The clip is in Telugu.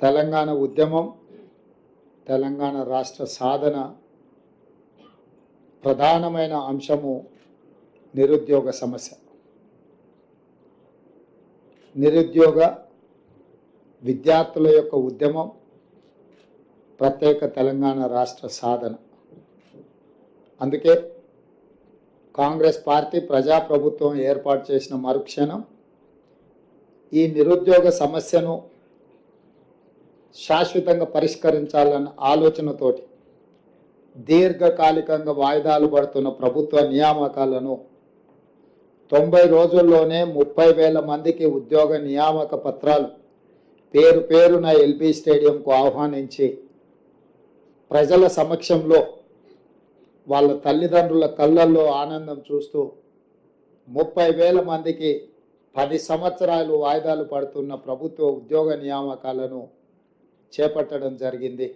తెలంగాణ ఉద్యమం తెలంగాణ రాష్ట్ర సాధన ప్రధానమైన అంశము నిరుద్యోగ సమస్య. నిరుద్యోగ విద్యార్థుల యొక్క ఉద్యమం ప్రత్యేక తెలంగాణ రాష్ట్ర సాధన. అందుకే కాంగ్రెస్ పార్టీ ప్రజాప్రభుత్వం ఏర్పాటు చేసిన మరుక్షణం ఈ నిరుద్యోగ సమస్యను శాశ్వతంగా పరిష్కరించాలన్న ఆలోచనతోటి దీర్ఘకాలికంగా వాయిదాలు పడుతున్న ప్రభుత్వ నియామకాలను తొంభై రోజుల్లోనే ముప్పై వేల మందికి ఉద్యోగ నియామక పత్రాలు పేరు పేరున ఎల్బీ స్టేడియంకు ఆహ్వానించి ప్రజల సమక్షంలో వాళ్ళ తల్లిదండ్రుల కళ్ళల్లో ఆనందం చూస్తూ ముప్పై వేల మందికి పది సంవత్సరాలు వాయిదాలు పడుతున్న ప్రభుత్వ ఉద్యోగ నియామకాలను చేపట్టడం జరిగింది.